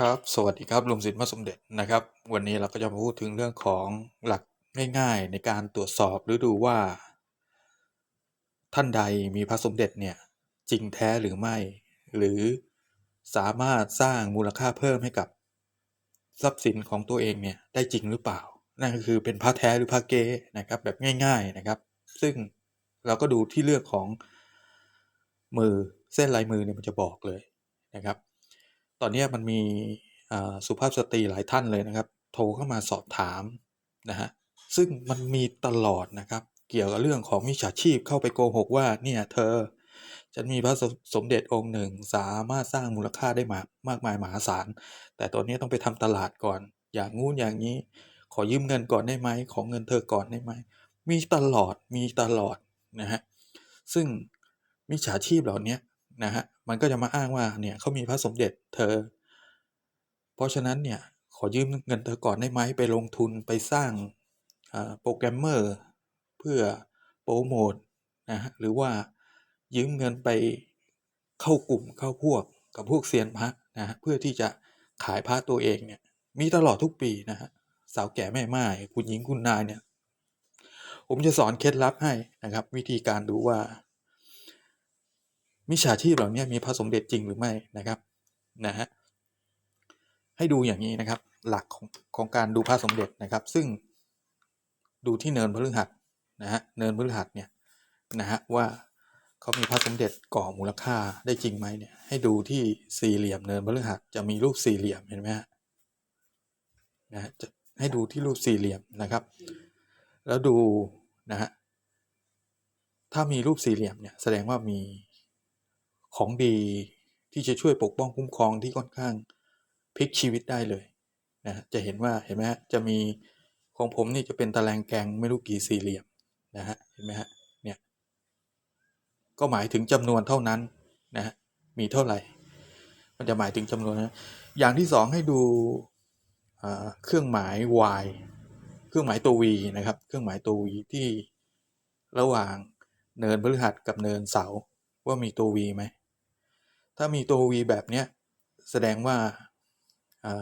ครับ สวัสดีครับลุงศิลป์พระสมเด็จนะครับ วันนี้เราก็จะมาพูดถึงเรื่องของหลักง่ายๆ ในการตรวจสอบหรือดูว่า ท่านใดมีพระสมเด็จเนี่ยจริงแท้หรือไม่ หรือสามารถสร้างมูลค่าเพิ่มให้กับ ทรัพย์สินของตัวเองเนี่ยได้จริงหรือเปล่า นั่นก็คือเป็นพระแท้หรือพระเก๊นะครับแบบง่าย ๆนะครับ ซึ่งเราก็ดูที่เลือกของมือเส้นลายมือเนี่ยมันจะบอกเลยนะครับ อนนี้มันมีสุภาพสตรีหลายท่านเลยนะครับ โทรเข้ามาสอบถามนะฮะซึ่งมันมีตลอดนะครับ เกี่ยวกับเรื่องของมิจฉาชีพเข้าไปโกหกว่าเนี่ยเธอฉันมีพระสสมเด็จองค์หนึ่งสามารถสร้างมูลค่าได้มากมากมายมหาศาล แต่ตอนนี้ต้องไปทำตลาดก่อน อย่างงู้นอย่างนี้ ขอยืมเงินก่อนได้ไหมขอเงินเธอก่อนได้ไหมมีตลอดมีตลอดนะฮะซึ่งมิจฉาชีพเหล่านี้ นะฮะมันก็จะมาอ้างว่าเนี่ยเขามีพระสมเด็จเธอ เพราะฉะนั้นเนี่ยขอยืมเงินเธอก่อนได้ไหมไปลงทุนไปสร้างโปรแกรมเมอร์เพื่อโปรโมทนะฮะหรือว่ายืมเงินไปเข้ากลุ่มเข้าพวกกับพวกเซียนพระนะฮะเพื่อที่จะขายพระตัวเองเนี่ยมีตลอดทุกปีนะฮะสาวแก่แม่ไม้คุณหญิงคุณนายเนี่ยผมจะสอนเคล็ดลับให้นะครับ วิธีการดูว่า มิจฉาชีพเหล่านี้มีพระสมเด็จจริงหรือไม่นะครับนะฮะให้ดูอย่างนี้นะครับ หลักของของการดูพระสมเด็จนะครับ ซึ่งดูที่เนินพฤหัสนะฮะเนินพฤหัสเนี่ยนะฮะว่าเขามีพระสมเด็จก่อมูลค่าได้จริงไหมเนี่ยให้ดูที่สี่เหลี่ยมเนินพฤหัสจะมีรูปสี่เหลี่ยมเห็นไหมฮะนะฮะจะให้ดูที่รูปสี่เหลี่ยมนะครับ แล้วดูนะฮะถ้ามีรูปสี่เหลี่ยมเนี่ยแสดงว่ามี ของดีที่จะช่วยปกป้องคุ้มครองที่ค่อนข้างพลิกชีวิตได้เลยนะจะเห็นว่าเห็นไหมฮะจะมีของผมนี่จะเป็นตะแลงแกงไม่รู้กี่สี่เหลี่ยมนะฮะเห็นไหมฮะเนี่ยก็หมายถึงจำนวนเท่านั้นนะฮะมีเท่าไหร่ มันจะหมายถึงจำนวนนะอย่างที่สองให้ดูอ่าเครื่องหมาย y เครื่องหมายตัว v นะครับ เครื่องหมายตัว v ที่ระหว่างเนินพฤหัสกับเนินเสาว่ามีตัว v ไหม ถ้ามีตัว v แบบเนี้ยแสดงว่า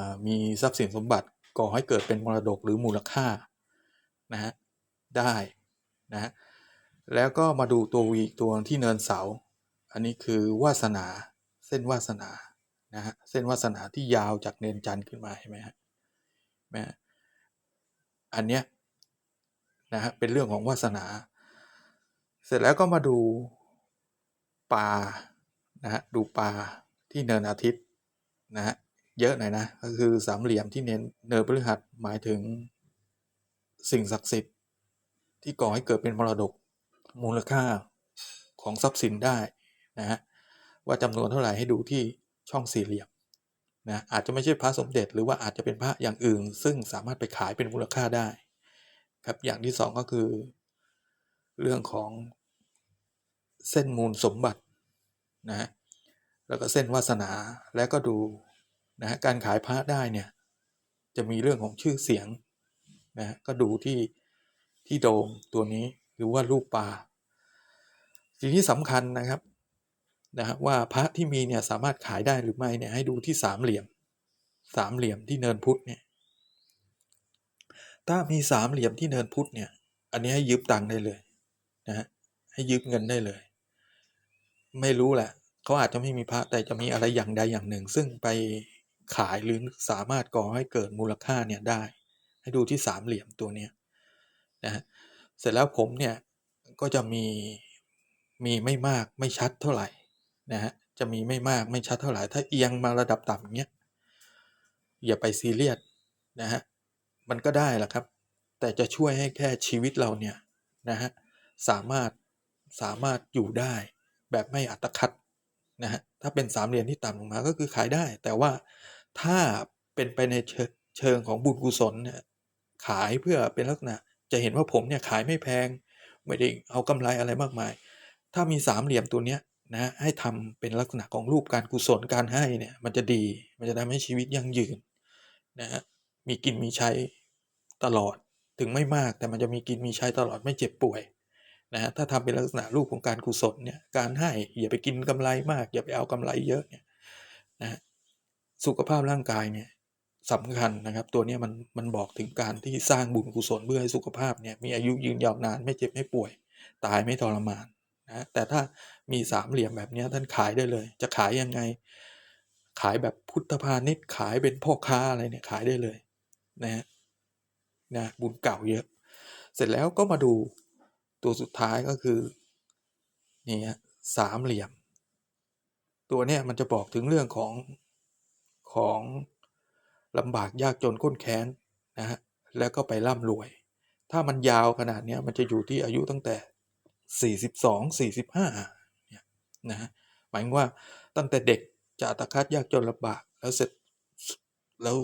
ามีทรัพย์สินสมบัติก่อให้เกิดเป็นมรดกหรือมูลค่านะฮะได้นะฮะแล้วก็มาดูตัว v อีกตัวที่เนินเสา อันนี้คือวาสนาเส้นวาสนานะฮะเส้นวาสนาที่ยาวจากเนินจันทร์ขึ้นมาเห็นไหมฮะเห็นไหมฮะอันเนี้ยนะฮะเป็นเรื่องของวาสนา เสร็จแล้วก็มาดูปลา นะฮะดูปลาที่เนินอาทิตย์นะฮะเยอะหน่อยนะก็คือสามเหลี่ยมที่เน้นเนินพฤหัสหมายถึงสิ่งศักดิ์สิทธิ์ ที่ก่อให้เกิดเป็นมรดกมูลค่าของทรัพย์สินได้นะฮะว่าจำนวนเท่าไหร่ให้ดูที่ช่องสี่เหลี่ยมนะอาจจะไม่ใช่พระสมเด็จ หรือว่าอาจจะเป็นพระอย่างอื่น ซึ่งสามารถไปขายเป็นมูลค่าได้ครับอย่างที่สองก็คือ เรื่องของเส้นมูลสมบัติ นะฮะแล้วก็เส้นวาสนาแล้วก็ดูนะฮะการขายพระได้เนี่ยจะมีเรื่องของชื่อเสียงนะฮะก็ดูที่ที่โดมตัวนี้หรือว่ารูปปลาสิ่งที่สำคัญนะครับนะฮะว่าพระที่มีเนี่ยสามารถขายได้หรือไม่เนี่ยให้ดูที่สามเหลี่ยมสามเหลี่ยมที่เนินพุทธเนี่ยถ้ามีสามเหลี่ยมที่เนินพุทธเนี่ยอันนี้ให้ยืมตังค์ได้เลยนะฮะให้ยืมเงินได้เลย ไม่รู้แหละเขาอาจจะไม่มีพระแต่จะมีอะไรอย่างใดอย่างหนึ่ง ซึ่งไปขายหรือสามารถก่อให้เกิดมูลค่าเนี่ยได้ ให้ดูที่สามเหลี่ยมตัวเนี้ยนะฮะเสร็จแล้วผมเนี่ยก็จะมีมีไม่มากไม่ชัดเท่าไหร่นะฮะจะมีไม่มากไม่ชัดเท่าไหร่ ถ้าเอียงมาระดับต่ำอย่างเงี้ยอย่าไปซีเรียสนะฮะมันก็ได้แหละครับ แต่จะช่วยให้แค่ชีวิตเราเนี่ยนะฮะสามารถสามารถอยู่ได้ แบบไม่อัตคัดนะฮะถ้าเป็นสามเหลี่ยมที่ต่ำลงมาก็คือขายได้ แต่ว่าถ้าเป็นไปในเชิงเชิงของบุญกุศลเนี่ยขายเพื่อเป็นลักษณะจะเห็นว่าผมเนี่ยขายไม่แพงไม่ได้เอากำไรอะไรมากมาย ถ้ามีสามเหลี่ยมตัวเนี้ยนะให้ทำเป็นลักษณะของรูปการกุศลการให้เนี่ยมันจะดีมันจะทำให้ชีวิตยั่งยืนนะฮะมีกินมีใช้ตลอดถึงไม่มากแต่มันจะมีกินมีใช้ตลอดไม่เจ็บป่วย นะฮะถ้าทำเป็นลักษณะรูปของการกุศลเนี่ยการให้อย่าไปกินกำไรมาก อย่าไปเอากำไรเยอะเนี่ยนะฮะสุขภาพร่างกายเนี่ยสำคัญนะครับ ตัวนี้มันมันบอกถึงการที่สร้างบุญกุศลเพื่อให้สุขภาพเนี่ยมีอายุยืนยาวนานไม่เจ็บไม่ป่วย ตายไม่ทรมานนะแต่ถ้ามีสามเหลี่ยมแบบนี้ท่านขายได้เลย จะขายยังไง ขายแบบพุทธพาณิชย์ขายเป็นพ่อค้าอะไรเนี่ยขายได้เลยนะฮะนะบุญเก่าเยอะ เสร็จแล้วก็มาดู ตัวสุดท้ายก็คือนี่ฮะสามเหลี่ยม ตัวเนี้ยมันจะบอกถึงเรื่องของของลำบากยากจนข้นแค้นนะฮะแล้วก็ไปร่ำรวย ถ้ามันยาวขนาดเนี้ยมันจะอยู่ที่อายุตั้งแต่ 42 45เนี่ยนะฮะหมายว่าตั้งแต่เด็กจะอัตคัดยากจนลำบากแล้วเสร็จแล้ว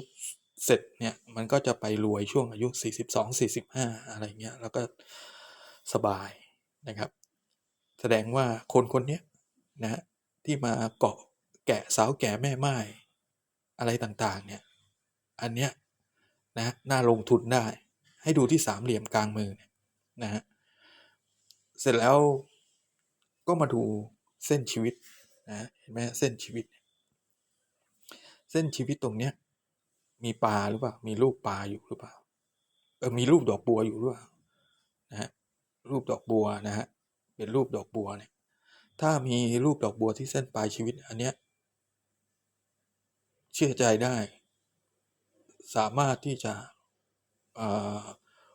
เสร็จเนี่ยมันก็จะไปรวยช่วงอายุ 42 45 อะไรเงี้ยแล้วก็ สบายนะครับ แสดงว่าคนคนนี้นะฮะที่มาเกาะแกะสาวแก่แม่ไม้อะไรต่างๆเนี่ยอันเนี้ยนะน่าลงทุนได้ ให้ดูที่สามเหลี่ยมกลางมือเนี่ยนะฮะเสร็จแล้วก็มาดูเส้นชีวิตนะเห็นไหมเส้นชีวิต เส้นชีวิตตรงเนี้ยมีปลาหรือเปล่ามีรูปปลาอยู่หรือเปล่าเออมีรูปดอกบัวอยู่หรือเปล่านะฮะ รูปดอกบัวนะฮะเป็นรูปดอกบัวเนี่ยถ้ามีรูปดอกบัวที่เส้นปลายชีวิตอันเนี้ยเชื่อใจได้ สามารถที่จะ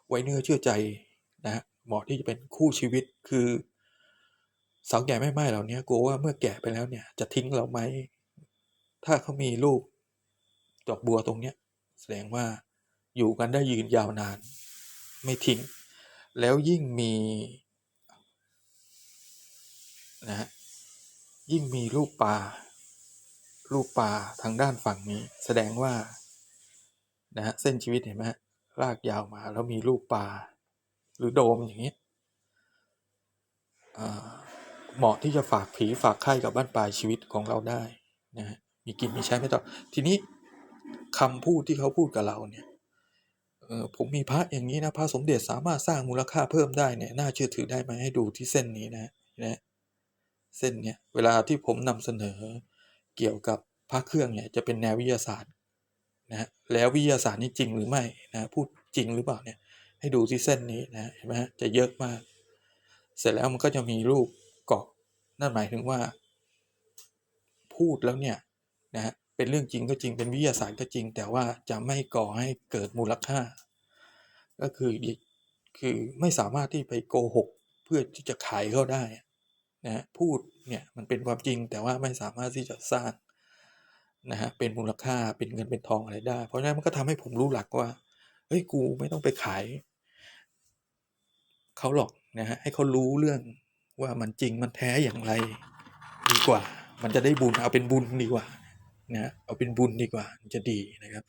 ไว้เนื้อเชื่อใจนะฮะเหมาะที่จะเป็นคู่ชีวิตคือสาวแก่ไม่ไม่เหล่านี้กลัวว่าเมื่อแก่ไปแล้วเนี่ยจะทิ้งเราไหมถ้าเขามีรูปดอกบัวตรงเนี้ยแสดงว่าอยู่กันได้ยืนยาวนาน ไม่ทิ้ง แล้วยิ่งมีนะฮะยิ่งมีรูปปลารูปปลาทางด้านฝั่งนี้ แสดงว่านะฮะเส้นชีวิตเห็นไหมลากยาวมาแล้วมีรูปปลาหรือโดมอย่างนี้เหมาะที่จะฝากผีฝากไข่กับบ้านปลายชีวิตของเราได้นะฮะมีกินมีใช้ไม่ต้องทีนี้คำพูดที่เขาพูดกับเราเนี่ย เออผมมีพระอย่างนี้นะพระสมเด็จสามารถสร้างมูลค่าเพิ่มได้เนี่ยน่าเชื่อถือได้ไหมให้ดูที่เส้นนี้นะนะเส้นเนี่ยเวลาที่ผมนำเสนอเกี่ยวกับพระเครื่องเนี่ยจะเป็นแนววิทยาศาสตร์นะแล้ววิทยาศาสตร์นี่จริงหรือไม่นะพูดจริงหรือเปล่าเนี่ยให้ดูที่เส้นนี้นะเห็นไหมจะเยอะมาก เสร็จแล้วมันก็จะมีรูปเกาะนั่นหมายถึงว่า พูดแล้วเนี่ยนะฮะ เป็นเรื่องจริงก็จริงเป็นวิทยาศาสตร์ก็จริง แต่ว่าจะไม่ก่อให้เกิดมูลค่า ก็คือคือไม่สามารถที่ไปโกหก เพื่อที่จะขายเขาได้นะฮะพูดเนี่ยมันเป็นความจริงแต่ว่าไม่สามารถที่จะสร้างนะฮะเป็นมูลค่าเป็นเงินเป็นทองอะไรได้ เพราะฉะนั้นมันก็ทำให้ผมรู้หลักว่าเฮ้ยกูไม่ต้องไปขายเขาหรอกนะฮะให้เขารู้เรื่องว่ามันจริงมันแท้อย่างไร ดีกว่า มันจะได้บุญเอาเป็นบุญดีกว่า นะเอาเป็นบุญดีกว่าจะดีนะครับ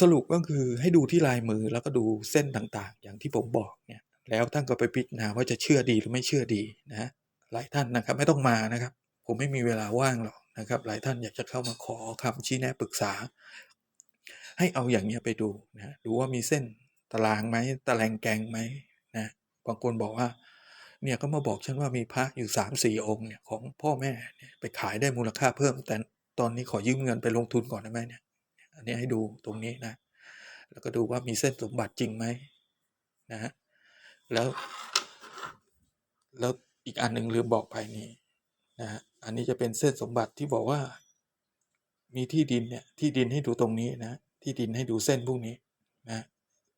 สรุปก็คือให้ดูที่ลายมือแล้วก็ดูเส้นต่างๆ อย่างที่ผมบอกเนี่ยแล้วท่านก็ไปพิจารณาว่าจะเชื่อดีหรือไม่เชื่อดีนะหลายท่านนะครับไม่ต้องมานะครับ ผมไม่มีเวลาว่างหรอกนะครับ หลายท่านอยากจะเข้ามาขอคำชี้แนะปรึกษา ให้เอาอย่างนี้ไปดูนะดูว่ามีเส้นตารางไหมตารางแกงไหมนะบางคนบอกว่า เนี่ยก็มาบอกฉันว่ามีพระอยู่สามสี่องค์เนี่ยของพ่อแม่เนี่ยไปขายได้มูลค่าเพิ่ม แต่ตอนนี้ขอยืมเงินไปลงทุนก่อนได้ไหมเนี่ย อันนี้ให้ดูตรงนี้นะ แล้วก็ดูว่ามีเส้นสมบัติจริงไหมนะฮะแล้ว แล้วอีกอันหนึ่งลืมบอกไปนี่นะฮะอันนี้จะเป็นเส้นสมบัติที่บอกว่า มีที่ดินเนี่ยที่ดินให้ดูตรงนี้นะที่ดินให้ดูเส้นพวกนี้นะ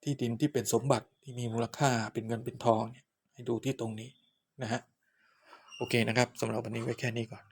ที่ดินที่เป็นสมบัติที่มีมูลค่าเป็นเงินเป็นทองเนี่ย ให้ดูที่ตรงนี้นะฮะโอเคนะครับสำหรับวันนี้ไว้แค่นี้ก่อน